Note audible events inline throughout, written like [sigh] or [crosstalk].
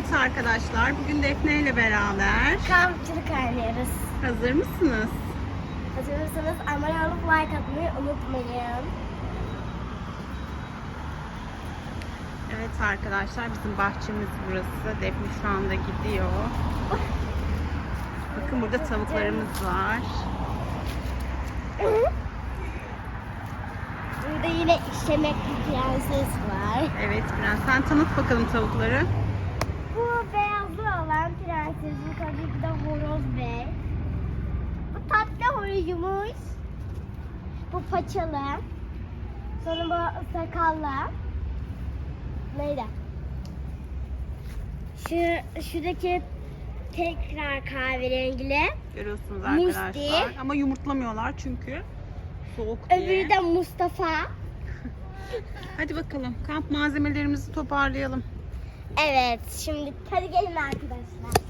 Evet arkadaşlar, bugün Defne ile beraber Kampçılık oynuyoruz. hazır mısınız? Hazır mısınız? Abone olup like atmayı unutmayın. Evet arkadaşlar, bizim bahçemiz burası. Defne şu anda gidiyor. Bakın burada tavuklarımız var. Burada yine işemekli prenses var. Evet, Prens, sen tanıt bakalım tavukları. Ki de horoz bey. Bu tatlı horozumuz. Bu paçalı. Sonra bu sakallı. Neydi? Şu, şuradaki tekrar kahverengili. Görüyorsunuz Musti. arkadaşlar. Ama yumurtlamıyorlar çünkü soğuk diye. Öbürü de Mustafa. [laughs] Hadi bakalım, kamp malzemelerimizi toparlayalım. Evet, şimdi hadi gelin arkadaşlar.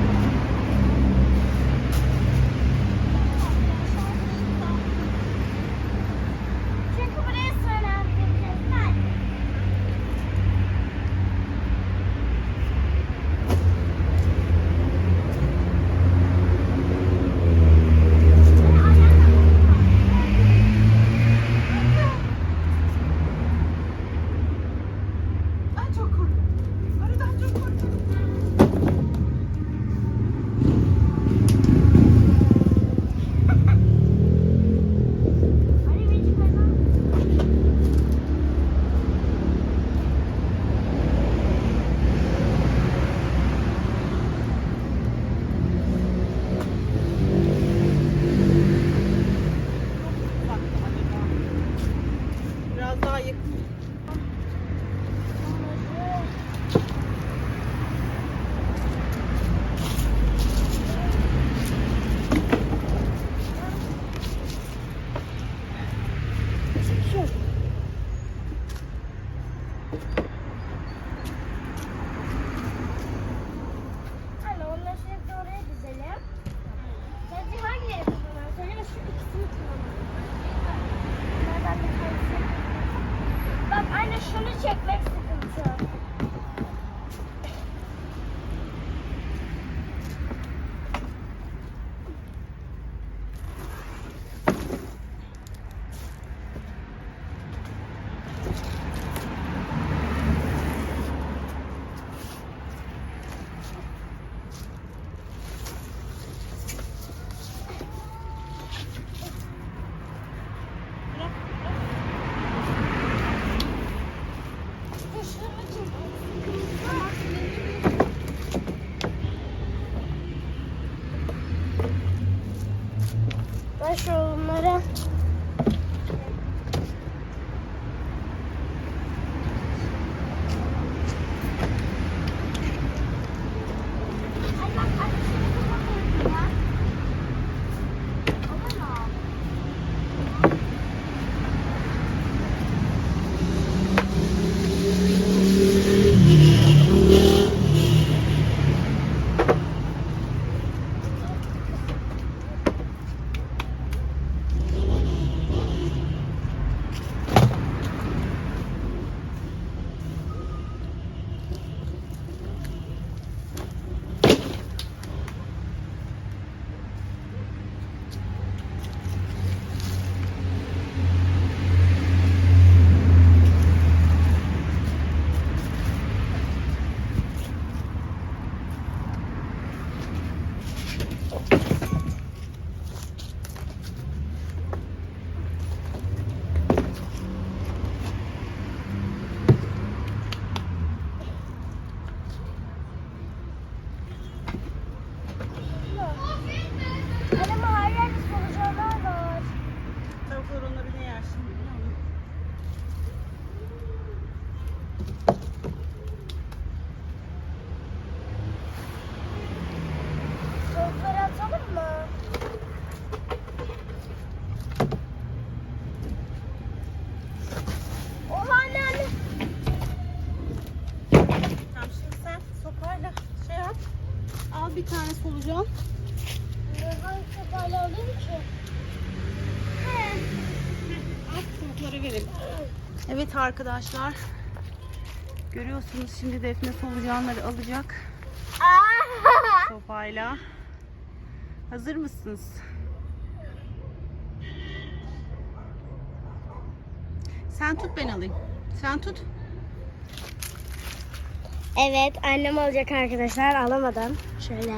Verelim. Evet arkadaşlar. Görüyorsunuz şimdi Defne solucanları alacak [laughs] sopayla. Hazır mısınız? Sen tut ben alayım. Sen tut. Evet annem alacak arkadaşlar alamadım. Şöyle.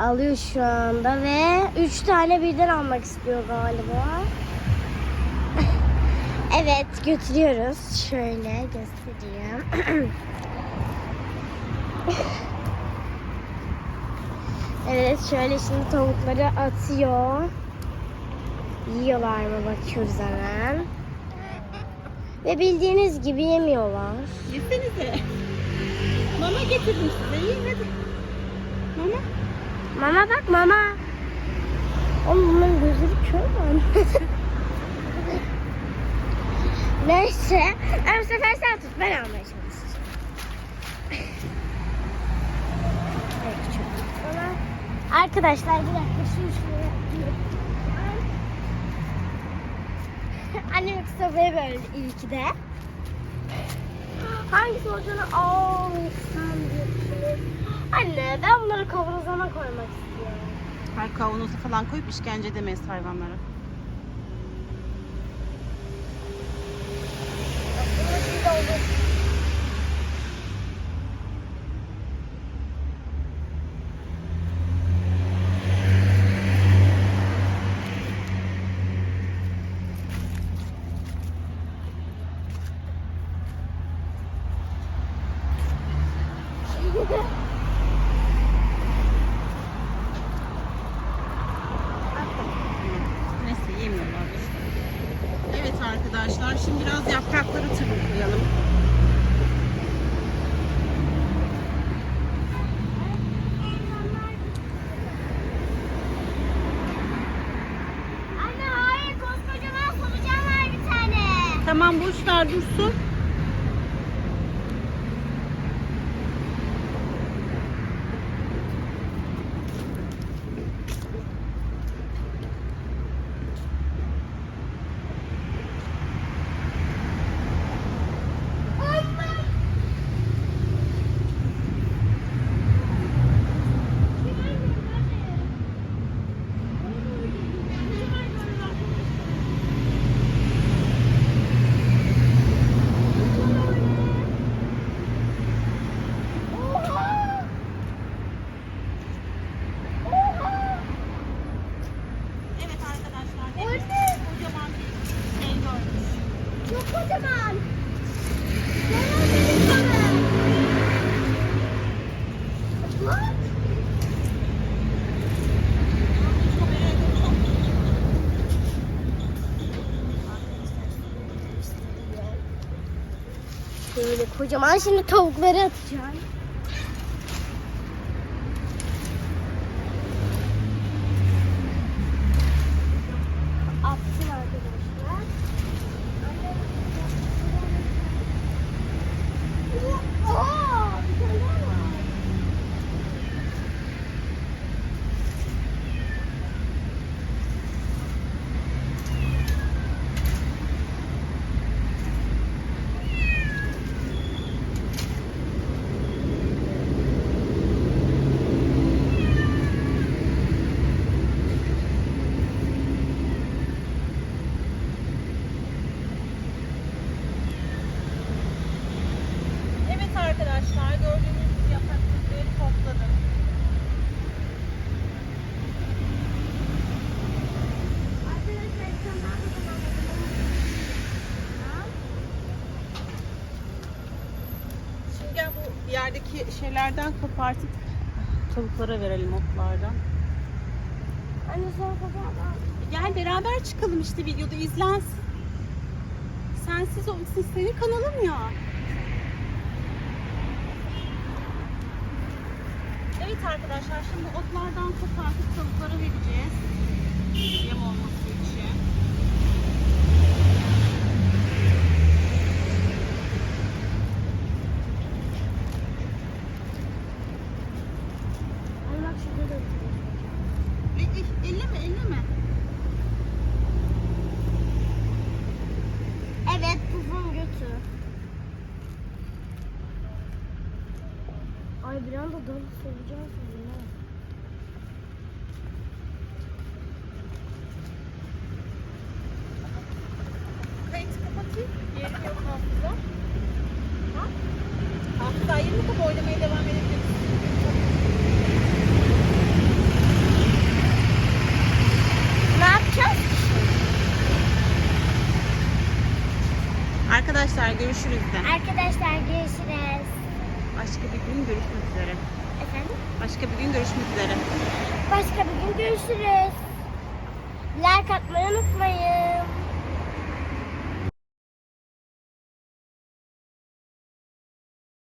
Alıyor şu anda ve 3 tane birden almak istiyor galiba. [laughs] evet götürüyoruz. Şöyle göstereyim. [clears throat] evet şöyle şimdi tavukları atıyor. Yiyorlar mı bakıyoruz hemen. Ve bildiğiniz gibi yemiyorlar. Yesenize. Mama getirdim size. Yiyin hadi. Mama. Mama bak mama. Oğlum bunların gözleri kör mü? Neyse. Ben bu sefer sen tut. Ben almaya çalışacağım. Arkadaşlar bir dakika şunu şuraya. Annem ve böyle iyi ki de. Hangisi olacağını alsam diye düşünüyorum. Anne ben bunları kavanozuna koymak istiyorum. Her kavanozu falan koyup işkence edemeyiz hayvanlara. Aslında [laughs] bir de olur. Neyse yemiyorlar işte. Evet arkadaşlar şimdi biraz yaprakları tırmıklayalım. Anne hayır koskocaman solucan var bir tane. Tamam boş ver dursun. Oha! Oha! Evet arkadaşlar. O Defne ne? Kocaman bir şey görmüş. Çok kocaman. Neler dedik bana? Bak. Böyle kocaman şimdi tavukları atacağım. Attım arkadaşlar. Oha! Bir tane daha var. Evet arkadaşlar gördüğünüz gibi yaprakları topladım. Arkadaşlar sen daha da Şimdi gel bu yerdeki şeylerden kopartıp tavuklara verelim otlardan. Anne sen fotoğraf Gel beraber çıkalım işte videoda izlensin. Sensiz olsun senin kanalın ya. Evet arkadaşlar şimdi otlardan kopartıp tavuklara vereceğiz. Yem olması için. Ay bir anda dalı soracağız sonra. Kayıtı kapatayım. Yerim yok hafıza. Ha? Hafıza yerini kapat oynamaya devam edebiliriz. Ne yapacağız? Arkadaşlar görüşürüz de. Arkadaşlar görüşürüz. Başka bir gün görüşmek üzere. Efendim? Başka bir gün görüşmek üzere. Başka bir gün görüşürüz. Like atmayı unutmayın.